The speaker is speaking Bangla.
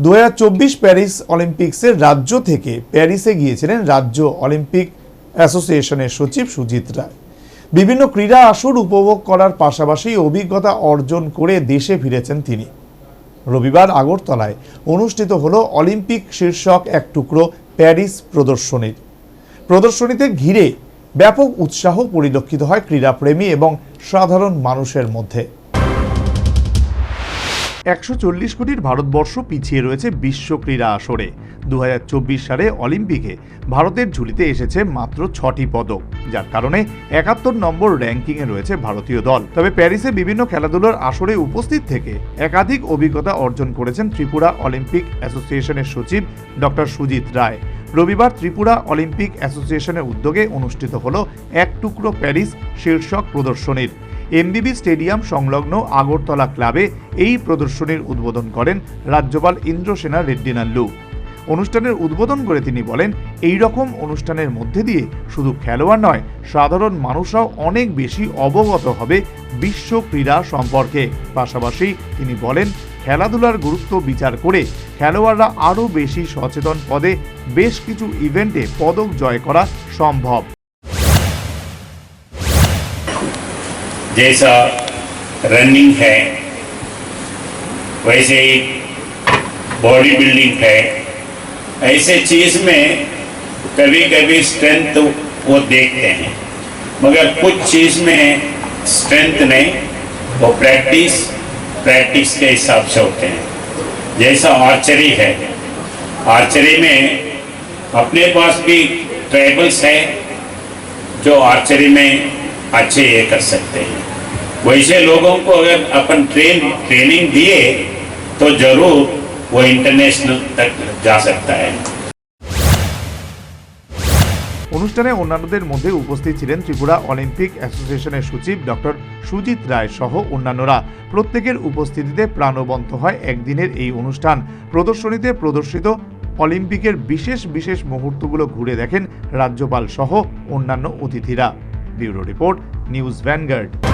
দু হাজার চব্বিশ প্যারিস অলিম্পিক্সের রাজ্য থেকে প্যারিসে গিয়েছিলেন রাজ্য অলিম্পিক অ্যাসোসিয়েশনের সচিব সুজিত রায়। বিভিন্ন ক্রীড়া আসর উপভোগ করার পাশাপাশি অভিজ্ঞতা অর্জন করে দেশে ফিরেছেন তিনি। রবিবার আগরতলায় অনুষ্ঠিত হল অলিম্পিক শীর্ষক এক টুকরো প্যারিস প্রদর্শনীর। প্রদর্শনীতে ঘিরে ব্যাপক উৎসাহ পরিলক্ষিত হয় ক্রীড়াপ্রেমী এবং সাধারণ মানুষের মধ্যে। একশো চল্লিশ কোটির ভারতবর্ষ পিছিয়ে রয়েছে বিশ্ব ক্রীড়া আসরে। দু হাজার চব্বিশ সালে অলিম্পিকে ভারতের ঝুলিতে এসেছে মাত্র ছটি পদক। যার কারণে একাত্তর নম্বর র্যাঙ্কিংয়ে রয়েছে ভারতীয় দল। তবে প্যারিসে বিভিন্ন খেলাধুলার আসরে উপস্থিত থেকে একাধিক অভিজ্ঞতা অর্জন করেছেন ত্রিপুরা অলিম্পিক অ্যাসোসিয়েশনের সচিব ডক্টর সুজিত রায়। রবিবার ত্রিপুরা অলিম্পিক অ্যাসোসিয়েশনের উদ্যোগে অনুষ্ঠিত হল এক টুকরো প্যারিস শীর্ষক প্রদর্শনীর। এমবিবি স্টেডিয়াম সংলগ্ন আগরতলা ক্লাবে এই প্রদর্শনীর উদ্বোধন করেন রাজ্যপাল ইন্দ্রসেনা রেড্ডি নাল্লু অনুষ্ঠানের উদ্বোধন করে তিনি বলেন, এই রকম অনুষ্ঠানের মধ্যে দিয়ে শুধু খেলোয়াড় নয়, সাধারণ মানুষরাও অনেক বেশি অবগত হবে বিশ্ব ক্রীড়া সম্পর্কে। পাশাপাশি তিনি বলেন, খেলাধুলার গুরুত্ব বিচার করে খেলোয়াড়রা আরও বেশি সচেতন পদে বেশ কিছু ইভেন্টে পদক জয় করা সম্ভব। जैसा रनिंग है, वैसे ही बॉडी बिल्डिंग है। ऐसे चीज़ में कभी कभी स्ट्रेंथ वो देखते हैं। मगर कुछ चीज़ में स्ट्रेंथ नहीं, वो प्रैक्टिस प्रैक्टिस के हिसाब से होते हैं। जैसा आर्चरी है। आर्चरी में अपने पास भी ट्राइबल्स है, जो आर्चरी में अच्छे ये कर सकते हैं। वैसे लोगों को अगर अपन ट्रेन ट्रेनिंग दिए तो जरूर वो इंटरनेशनल तक जा सकता है অনুষ্ঠানে অন্যান্যদের মধ্যে উপস্থিত ছিলেন ত্রিপুরা অলিম্পিক অ্যাসোসিয়েশনের সচিব ডক্টর সুজিত রায় সহ অন্যান্যরা প্রত্যেকের উপস্থিতিতে প্রাণবন্ত হয় একদিনের এই অনুষ্ঠান প্রদর্শনীতে প্রদর্শিত অলিম্পিকের বিশেষ বিশেষ মুহূর্তগুলো ঘুরে দেখেন রাজ্যপাল সহ অন্যান্য অতিথিরা ব্যুরো রিপোর্ট নিউজ ভ্যানগার্ড